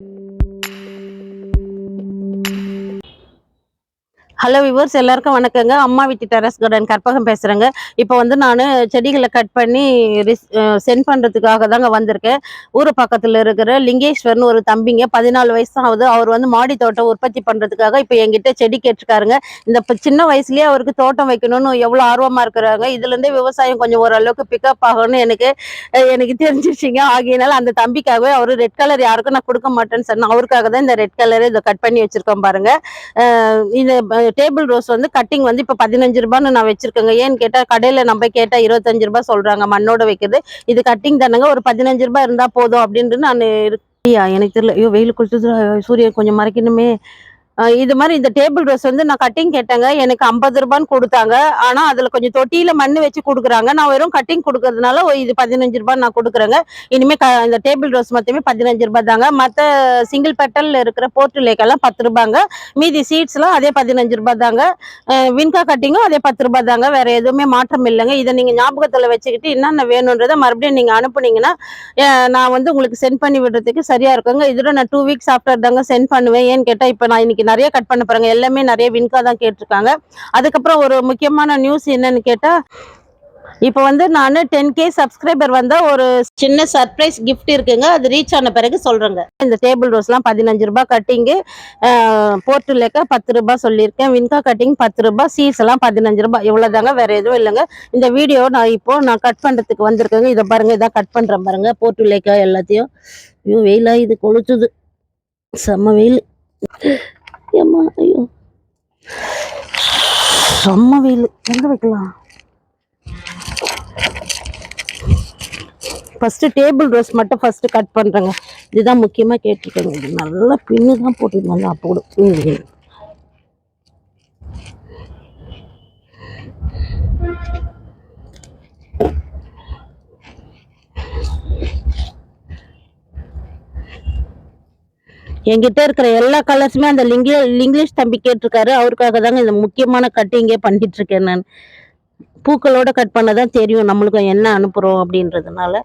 thank mm -hmm. you hello viewers எல்லாருக்கும் வணக்கங்க. அம்மா வீட்டு டெரஸ் கார்டன் கற்பகம் பேசுகிறேங்க இப்போ வந்து நான் செடிகளை கட் பண்ணி சென்ட் பண்ணுறதுக்காக தாங்க வந்திருக்கேன். ஊர் பக்கத்தில் இருக்கிற லிங்கேஸ்வர்னு ஒரு தம்பிங்க பதினாலு வயசு ஆகுது அவர் வந்து மாடி தோட்டம் உற்பத்தி பண்ணுறதுக்காக இப்போ என்கிட்ட செடி கேட்டிருக்காருங்க. இந்த சின்ன வயசுலேயே அவருக்கு தோட்டம் வைக்கணும்னு எவ்வளோ ஆர்வமாக இருக்கிறாங்க. இதுலேருந்தே விவசாயம் கொஞ்சம் ஓரளவுக்கு பிக்கப் ஆகணும்னு எனக்கு எனக்கு தெரிஞ்சிருச்சிங்க. ஆகியனால அந்த தம்பிக்காகவே அவர் ரெட் கலர் யாருக்கும் நான் கொடுக்க மாட்டேன்னு சொன்னேன். அவருக்காக தான் இந்த ரெட் கலர் இதை கட் பண்ணி வச்சுருக்கோம் பாருங்கள் இந்த இது டேபிள் ரோஸ் வந்து கட்டிங் வந்து இப்போ பதினஞ்சு ரூபான்னு நான் வச்சிருக்கேங்க. ஏன்னு கேட்டால் கடையில் நம்ம கேட்டால் இருபத்தஞ்சு ரூபாய் சொல்கிறாங்க மண்ணோட வைக்கிறது. இது கட்டிங் தானேங்க ஒரு பதினஞ்சு ரூபாய் இருந்தால் போதும் அப்படின்ட்டு நான் இருக்கியா எனக்கு தெரியல. ஐயோ வெயில் கொடுத்தது சூரியன் கொஞ்சம் மறைக்கணுமே. இது மாதிரி இந்த டேபிள் ரோஸ் வந்து நான் கட்டிங் கேட்டேங்க. எனக்கு ஐம்பது ரூபான்னு கொடுத்தாங்க. ஆனால் அதில் கொஞ்சம் தொட்டியில் மண் வச்சு கொடுக்குறாங்க. நான் வெறும் கட்டிங் கொடுக்கறதுனால இது பதினஞ்சு ரூபாய் நான் கொடுக்குறேங்க. இனிமே இந்த டேபிள் ரோஸ் மொத்தமே பதினஞ்சு ரூபாய் தாங்க. மற்ற சிங்கிள் பெட்டலில் இருக்கிற போர்ட்டுலேக்கெல்லாம் பத்து ரூபாங்க. மீதி சீட்ஸ்லாம் அதே பதினஞ்சு ரூபாய் தாங்க. வின்கா கட்டிங்கும் அதே பத்து ரூபாய் தாங்க. வேற எதுவுமே மாற்றம் இல்லைங்க. இதை நீங்க ஞாபகத்துல வச்சுக்கிட்டு என்னென்ன வேணுன்றதை மறுபடியும் நீங்க அனுப்புனீங்கன்னா நான் வந்து உங்களுக்கு சென்ட் பண்ணி விடுறதுக்கு சரியா இருக்குங்க. இதோட நான் டூ வீக்ஸ் ஆஃப்டர் தாங்க சென்ட் பண்ணுவேன். ஏன்னு கேட்டா இப்போ நான் இன்னைக்கு நிறைய கட் பண்ண போறேங்க. எல்லாமே நிறைய வின்கா தான் கேட்டிருக்காங்க. அதுக்கப்புறம் ஒரு முக்கியமான நியூஸ் என்னன்னு கேட்டா இப்போ வந்து நான் டென் கே சப்ஸ்கிரைபர் வந்தால் ஒரு சின்ன சர்ப்ரைஸ் கிஃப்ட் இருக்குங்க. அது ரீச் ஆன பிறகு சொல்கிறேங்க இந்த டேபிள் ரோஸ்லாம் பதினஞ்சு ரூபாய் கட்டிங்கு போர்ட்டுலேக்க பத்து ரூபா சொல்லியிருக்கேன். வின்கா கட்டிங் பத்து ரூபா சீஸ் எல்லாம் பதினஞ்சு ரூபாய் இவ்வளோதாங்க வேறு எதுவும் இல்லைங்க. இந்த வீடியோ நான் இப்போ நான் கட் பண்ணுறதுக்கு வந்திருக்கேங்க. இதை பாருங்கள் இதான் கட் பண்ணுறேன் பாருங்கள் போர்ட்டுலேக்கா எல்லாத்தையும். ஐயோ வெயிலாக இது கொளுத்துது. செம்ம வெயில். ஏம்மா ஐயோ. செம்ம வெயில். எங்க வைக்கலாம்? ஃபஸ்ட்டு டேபிள் ரோஸ் மட்டும் ஃபஸ்ட்டு கட் பண்ணுறேங்க இதுதான் முக்கியமாக கேட்டிருக்கேங்க. இது நல்லா பின்னு தான் போட்டிருந்தாங்க. அப்போ கூட. என்கிட்ட இருக்கிற எல்லா கலர்ஸுமே அந்த லிங்கி இங்கிலீஷ் தம்பி கேட்டிருக்காரு. அவருக்காக தாங்க இந்த முக்கியமான கட்டிங்கே பண்ணிட்டு இருக்கேன் நான். பூக்களோட கட் பண்ண தான் தெரியும் நம்மளுக்கு என்ன அனுப்புகிறோம் அப்படின்றதுனால.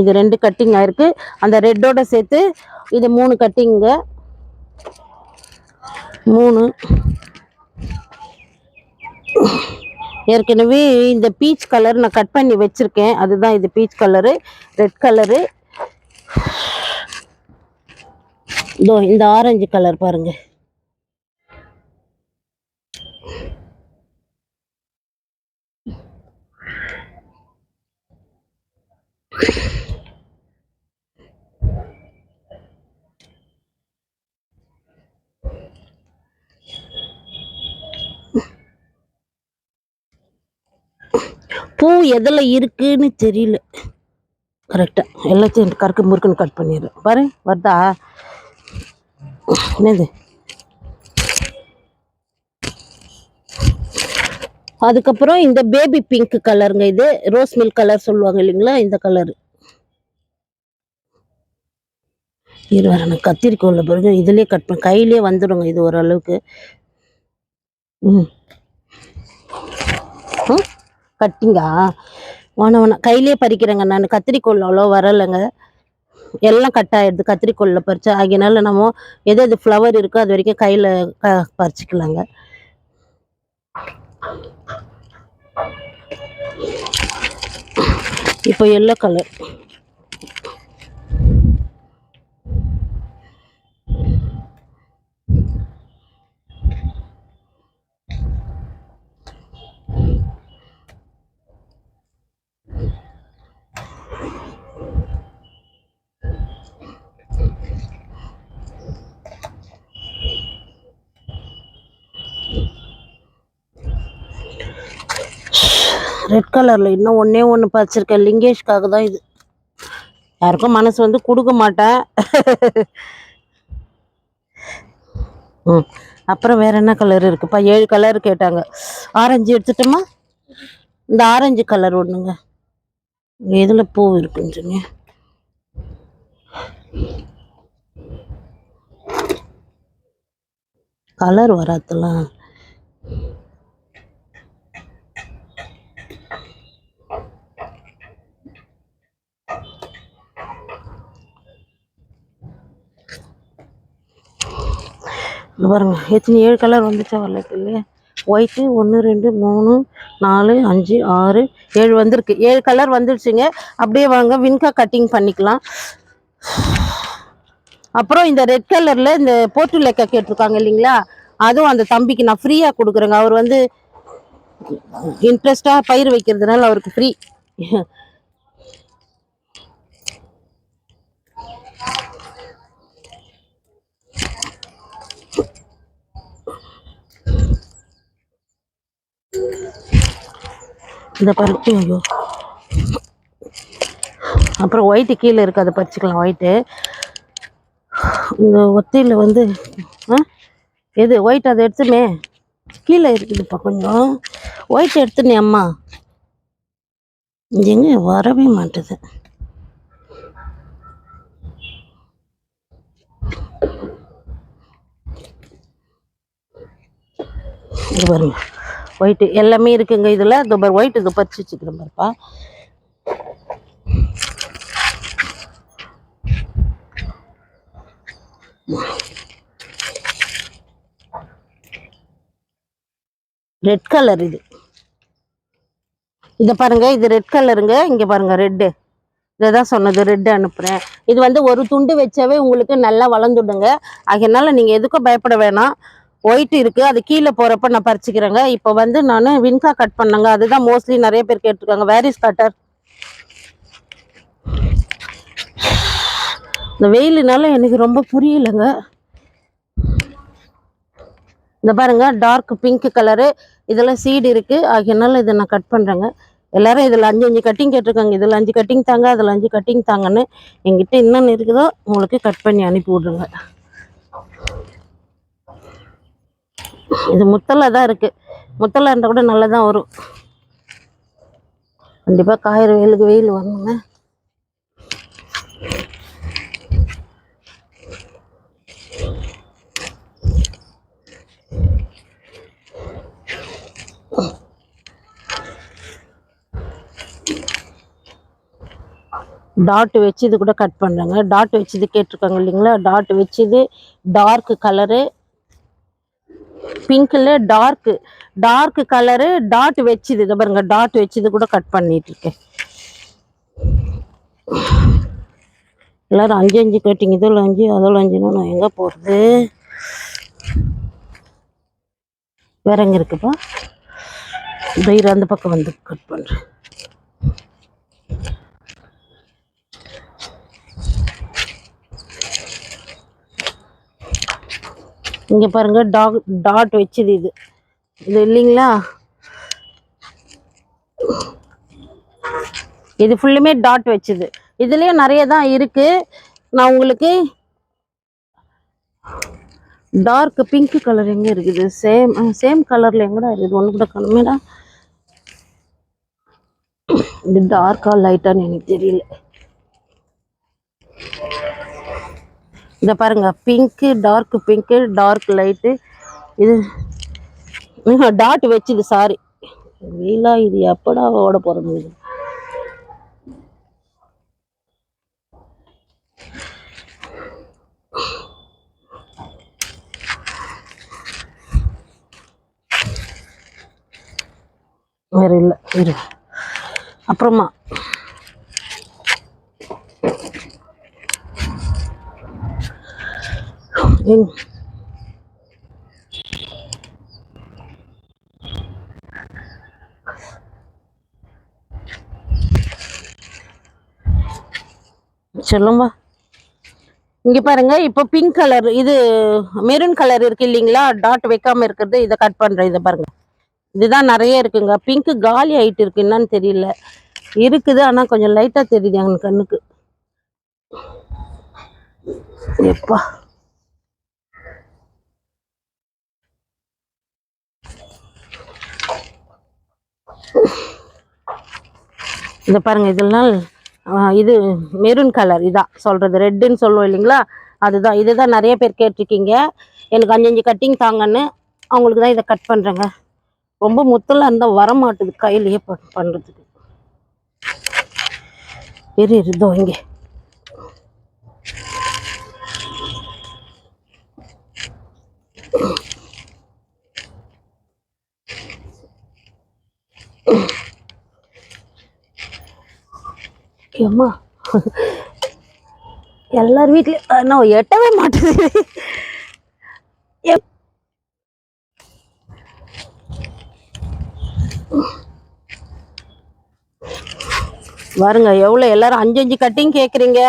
இது ரெண்டு கட்டிங் ஆயிருக்கு அந்த ரெட்டோட சேர்த்து இது மூணு கட்டிங்க மூணு. ஏற்கனவே இந்த பீச் கலர் நான் கட் பண்ணி வச்சுருக்கேன். அதுதான் இது பீச் கலரு ரெட் கலரு இதோ இந்த ஆரஞ்சு கலர் பாருங்க. பூ எதில் இருக்குன்னு தெரியல. கரெக்டாக எல்லாத்தையும் கருக்கு முறுக்குன்னு கட் பண்ணிடுறேன். பாரு வருதா? என்னது? அதுக்கப்புறம் இந்த பேபி பிங்க் கலருங்க இது. ரோஸ் மில்க் கலர் சொல்லுவாங்க இல்லைங்களா? இந்த கலர் இரு வரேன் கத்திரிக்கோல பாருங்க. இதுலயே கட் பண்ண கையிலே வந்துடுங்க இது ஓரளவுக்கு. ம். கட்டிங்கா வேணாம் வேணாம் கையிலே பறிக்கிறேங்க நான். கத்திரிக்கோல் அவ்வளோ வரலைங்க. எல்லாம் கட் ஆயிடுது. கத்திரிக்கோலில் பறிச்சா ஆகியனால நம்ம எது எது ஃப்ளவர் இருக்கோ அது வரைக்கும் கையில் க பறிச்சுக்கலாங்க. இப்போ எல்லோ கலர் ரெட் கலரில் இன்னும் ஒன்றே ஒன்று பறிச்சிருக்கேன். லிங்கேஷ்காக தான் இது. யாருக்கும் மனசு வந்து கொடுக்க மாட்டேன். ம். அப்புறம் வேறு என்ன கலர் இருக்குப்பா? ஏழு கலர் கேட்டாங்க. ஆரஞ்சு எடுத்துட்டோமா? இந்த ஆரஞ்சு கலர் ஒன்றுங்க எதில் பூ இருக்குன்னு சொன்னீங்க? கலர் வராதெல்லாம் இங்க பாருங்க எத்தனை ஏழு கலர் வந்துச்சா வரல இல்லையா ஒயிட்டு ஒன்று ரெண்டு மூணு நாலு அஞ்சு ஆறு ஏழு வந்திருக்கு. ஏழு கலர் வந்துருச்சுங்க. அப்படியே வாங்க வின்கா கட்டிங் பண்ணிக்கலாம். அப்புறம் இந்த ரெட் கலரில் இந்த போட்டு லெக்கா கேட்டிருக்காங்க இல்லைங்களா? அதுவும் அந்த தம்பிக்கு நான் ஃப்ரீயாக கொடுக்குறேங்க. அவர் வந்து இன்ட்ரெஸ்டாக பயிர் வைக்கிறதுனால அவருக்கு ஃப்ரீ இந்த பருப்பு ஐயோ. அப்புறம் ஒயிட்டு கீழே இருக்கு அதை பறிச்சுக்கலாம் ஒயிட்டு இந்த ஒத்தையில் வந்து ஆ? எது ஒயிட் அதை எடுத்துமே? கீழே இருக்குதுப்பா கொஞ்சம். ஒயிட் எடுத்துனே அம்மா. எங்க? வரவே மாட்டுது. பாருங்க. ஒயிட்டு எல்லாமே இருக்குங்க இதில். துபர் பாரு ஒயிட் இது பறிச்சு வச்சுக்கிறேன் பாருப்பா. ரெட் கலர் இது. இதை பாருங்க இது ரெட் கலருங்க இங்க பாருங்க ரெட்டு இதை தான் சொன்னது ரெட்டு அனுப்புறேன். இது வந்து ஒரு துண்டு வச்சாவே உங்களுக்கு நல்லா வளர்ந்துடுங்க. அதனால நீங்க எதுக்கும் பயப்பட வேணாம். ஒயிட் இருக்குது அது கீழே போகிறப்ப நான் பறிச்சுக்கிறேங்க. இப்போ வந்து நான் வின்கா கட் பண்ணேங்க. அதுதான் மோஸ்ட்லி நிறைய பேர் கேட்டிருக்காங்க. வேரிஸ் கட்டர் இந்த வெயிலுனால எனக்கு ரொம்ப புரியலைங்க. இந்த பாருங்க டார்க் பிங்க் கலரு இதெல்லாம் சீடு இருக்குது ஆகியனால இதை நான் கட் பண்ணுறேங்க எல்லாரும் இதில் அஞ்சு அஞ்சு கட்டிங் கேட்டிருக்காங்க. இதில் அஞ்சு கட்டிங் தாங்க அதில் அஞ்சு கட்டிங் தாங்கன்னு என்கிட்ட என்னென்ன இருக்குதோ உங்களுக்கு கட் பண்ணி அனுப்பி விட்ருங்க இது முத்தலை தான் இருக்குது முத்தலை இருந்தால் கூட நல்லா தான் வரும். கண்டிப்பாக காயிற வெயிலுக்கு வெயில் வரணுங்க. டாட் வச்சு இது கூட கட் பண்ணுறேங்க டாட் வச்சு இது கேட்டிருக்காங்க இல்லைங்களா? டாட் வச்சு இது டார்க் கலரு பிங்க்கில் டார்க்கு டார்க்கு கலரு டாட் வச்சுது. இதை பாருங்க டாட் வச்சுது கூட கட் பண்ணிட்டு இருக்கேன் எல்லாரும் அஞ்சு அஞ்சு கட்டிங் இதில் அஞ்சு அதில் அஞ்சுன்னா நான் எங்கே போகிறது வேற எங்கே இருக்குப்பா? தயிர் அந்த பக்கம் வந்து கட் பண்ணுறேன் இங்க பாருங்க டாக் டாட் வச்சுது இது. இது இல்லைங்களா? இது ஃபுல்லுமே டாட் வச்சுது. இதுலயும் நிறைய தான் இருக்கு. நான் உங்களுக்கு டார்க் பிங்க் கலர் எங்க இருக்குது? சேம் சேம் கலர்ல எங்கடா இருக்குது? ஒன்று கூட கணமேடா. இது டார்க்கா லைட்டான்னு எனக்கு தெரியல. இதை பாருங்க pink dark pink dark light இது டாட் வச்சுது சாரி வீலா இது எப்படா ஓட போறது இது வேற இல்லை இரு. அப்புறமா எங் சொல்லும்பா. இங்க பாருங்க இப்போ பிங்க் கலர் இது மெரூன் கலர் இருக்கு இல்லைங்களா? டாட் வைக்காம இருக்கிறது இதை கட் பண்றேன் இதை பாருங்க. இதுதான் நிறைய இருக்குங்க. பிங்க் காலி ஆயிட்டு இருக்கு என்னன்னு தெரியல. இருக்குது ஆனா கொஞ்சம் லைட்டா தெரியுது எங்க கண்ணுக்கு. எப்பா. இதை பாருங்க இதெல்லாம் இது மெரூன் கலர் இதான் சொல்கிறது ரெட்டுன்னு சொல்லுவோம் இல்லைங்களா? அதுதான். இதுதான் நிறைய பேர் கேட்டிருக்கீங்க. எனக்கு அஞ்சு அஞ்சு கட்டிங் தாங்கன்னு. அவங்களுக்கு தான் இதை கட் பண்ணுறேங்க ரொம்ப முத்தலாக இருந்தால் வர மாட்டுது கையிலேயே பண்- பெரிய இருந்தோம் இங்கே. இதோ ஏம்மா எல்லார் வீட்லேயும் நான் எட்டவே மாட்டேது எப்- பாருங்க எவ்வளோ எல்லாரும் அஞ்சு அஞ்சு கட்டிங் கேட்குறீங்க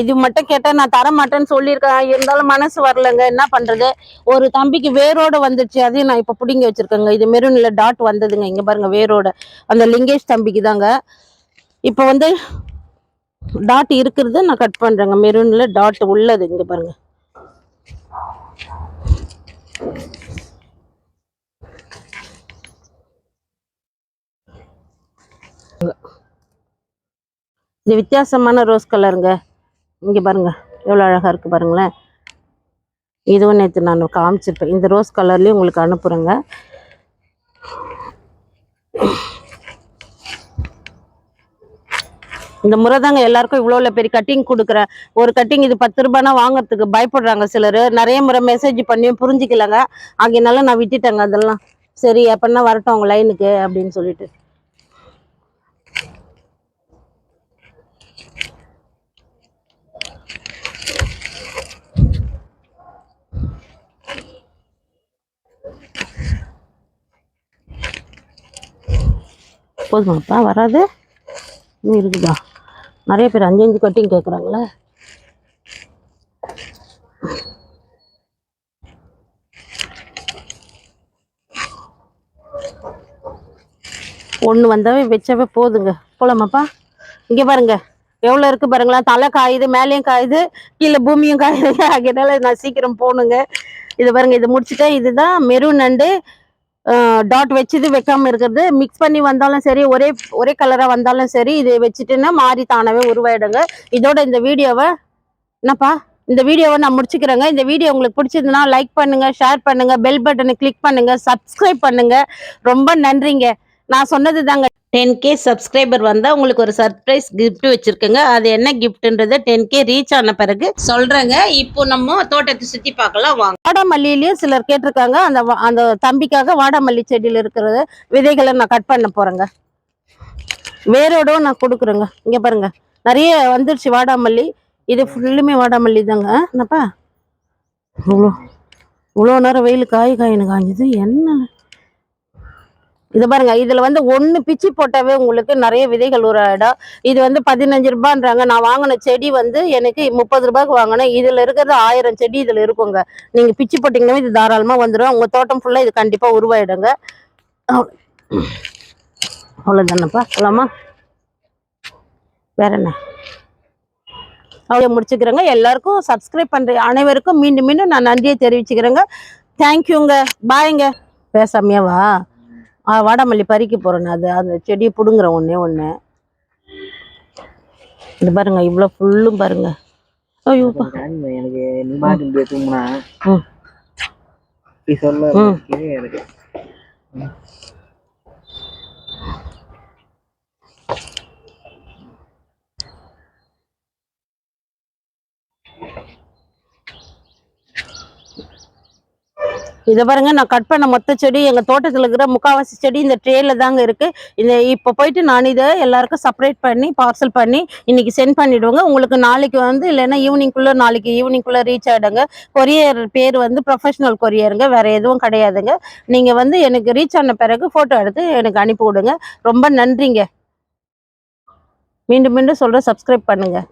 இது மட்டும் கேட்டால் நான் தர மாட்டேன்னு சொல்லியிருக்கேன். இருந்தாலும் மனசு வரலங்க. என்ன பண்ணுறது ஒரு தம்பிக்கு வேரோடு வந்துருச்சு அதையும் நான் இப்போ பிடிங்கி வச்சுருக்கேங்க. இது மெரூனில் டாட் வந்ததுங்க. இங்கே பாருங்க வேரோட. அந்த லிங்கேஷ் தம்பிக்கு தாங்க. இப்போ வந்து டாட் இருக்கிறது நான் கட் பண்ணுறேங்க மெரூனில் டாட் உள்ளது. இங்கே பாருங்க. இது வித்தியாசமான ரோஸ் கலருங்க. இங்கே பாருங்கள் எவ்வளோ அழகாக இருக்குது பாருங்களேன். இதுவும் நேற்று நான் காமிச்சிருப்பேன். இந்த ரோஸ் கலர்லேயும் உங்களுக்கு அனுப்புறேங்க. இந்த முறை தாங்க எல்லாருக்கும் இவ்வளோ பெரிய கட்டிங் கொடுக்குறேன் ஒரு கட்டிங் இது பத்து ரூபாய்னா வாங்குறதுக்கு பயப்படுறாங்க சிலர். நிறைய முறை மெசேஜ் பண்ணியும் புரிஞ்சிக்கலங்க. ஆகையினால நான் விட்டுட்டேங்க அதெல்லாம். சரி எப்படின்னா வரட்டும் அவங்க லைனுக்கு அப்படின்னு சொல்லிட்டு. போதுமாப்பா வராது இன்னும் இருக்குதா? நிறைய பேர் அஞ்சு அஞ்சு கட்டிங் கேட்குறாங்களே ஒன்று வந்தாவே வச்சாவே போதுங்க. போலாமாப்பா இங்கே பாருங்க. எவ்வளோ இருக்கு பாருங்களேன் தலை காயுது மேலேயும் காயுது கீழே பூமியும் காயுது. அதனால நான் சீக்கிரம் போகணுங்க. இது பாருங்க இது முடிச்சுட்டேன். இதுதான் மெரூன் நண்டு. டாட் வச்சது வைக்காம இருக்கிறது. மிக்ஸ் பண்ணி வந்தாலும் சரி ஒரே ஒரே கலராக வந்தாலும் சரி இது வச்சுட்டுன்னா மாறி தானவே உருவாயிடுங்க. இதோட இந்த வீடியோவை என்னப்பா? இந்த வீடியோவை நான் முடிச்சுக்கிறேங்க. இந்த வீடியோ உங்களுக்கு பிடிச்சிருந்தனா லைக் பண்ணுங்க ஷேர் பண்ணுங்க பெல் பட்டனை கிளிக் பண்ணுங்க சப்ஸ்கிரைப் பண்ணுங்க. ரொம்ப நன்றிங்க. நான் சொன்னது தாங்க டென் கே சப்ஸ்கிரைபர் வந்தால் உங்களுக்கு ஒரு சர்ப்ரைஸ் கிஃப்ட் வச்சிருக்கேங்க. அது என்ன கிஃப்ட்ன்றத டென் கே ரீச் ஆன பிறகு சொல்கிறேங்க இப்போ நம்ம தோட்டத்தை சுற்றி பார்க்கலாம். வாங்க. வாடாமல்லியிலையும் சிலர் கேட்டிருக்காங்க. அந்த அந்த தம்பிக்காக வாடாமல்லி செடியில் இருக்கிற விதைகளை நான் கட் பண்ண போகிறேங்க வேரோடும் நான் கொடுக்குறேங்க. இங்கே பாருங்க. நிறைய வந்துருச்சு வாடாமல்லி. இது ஃபுல்லுமே வாடாமல்லி தாங்க. என்னப்பா? இவ்வளோ இவ்வளோ நேரம் வெயில் காய் காயின்னு காஞ்சது. என்ன? இது பாருங்க இதுல வந்து ஒன்னு பிச்சு போட்டாவே உங்களுக்கு நிறைய விதைகள் உருவாயிடும் இது வந்து பதினஞ்சு ரூபான்றாங்க. நான் வாங்கின செடி வந்து எனக்கு முப்பது ரூபாய்க்கு வாங்கினேன். இதுல இருக்கிறது ஆயிரம் செடி இதுல இருக்குங்க. நீங்க பிச்சு போட்டீங்கன்னா இது தாராளமா வந்துடும் உங்க தோட்டம் ஃபுல்லா இது கண்டிப்பா உருவாயிடுங்க. அவ்வளோ- அவ்வளவுதானப்பா? போலாமா வேற என்ன? அவ்வளோ முடிச்சுக்கிறேங்க. எல்லாருக்கும் சப்ஸ்கிரைப் பண்ற அனைவருக்கும் மீண்டும் மீண்டும் நான் நன்றியை தெரிவிச்சுக்கிறேங்க. தேங்க்யூங்க பாய்ங்க பேசாமையாவா வாடாமல்லி பறிக்க போறேன் அது அந்த செடியை பிடுங்குறேன் ஒண்ணே ஒன்று இது பாருங்க இவ்வளோ ஃபுல்லும் பாருங்க. ஐயோப்பா எனக்கு தூங்குனா. சொல்ல. எனக்கு இதை பாருங்க நான் கட் பண்ண மொத்த செடி எங்கள் தோட்டத்தில் இருக்கிற முக்காவாசி செடி இந்த ட்ரேல தாங்க இருக்கு. இந்த இப்போ போயிட்டு நான் இதை எல்லாருக்கும் செப்பரேட் பண்ணி பார்சல் பண்ணி இன்னைக்கு சென்ட் பண்ணிவிடுவோங்க உங்களுக்கு நாளைக்கு வந்து இல்லைன்னா ஈவினிங்குள்ளே நாளைக்கு ஈவினிங்குள்ளே ரீச் ஆகிடுங்க கொரியர் பேர் வந்து ப்ரொஃபஷனல் கொரியருங்க வேறு எதுவும் கிடையாதுங்க. நீங்கள் வந்து எனக்கு ரீச் ஆன பிறகு ஃபோட்டோ எடுத்து எனக்கு அனுப்பி விடுங்க. ரொம்ப நன்றிங்க. மீண்டும் மீண்டும் சொல்கிறேன் சப்ஸ்கிரைப் பண்ணுங்கள்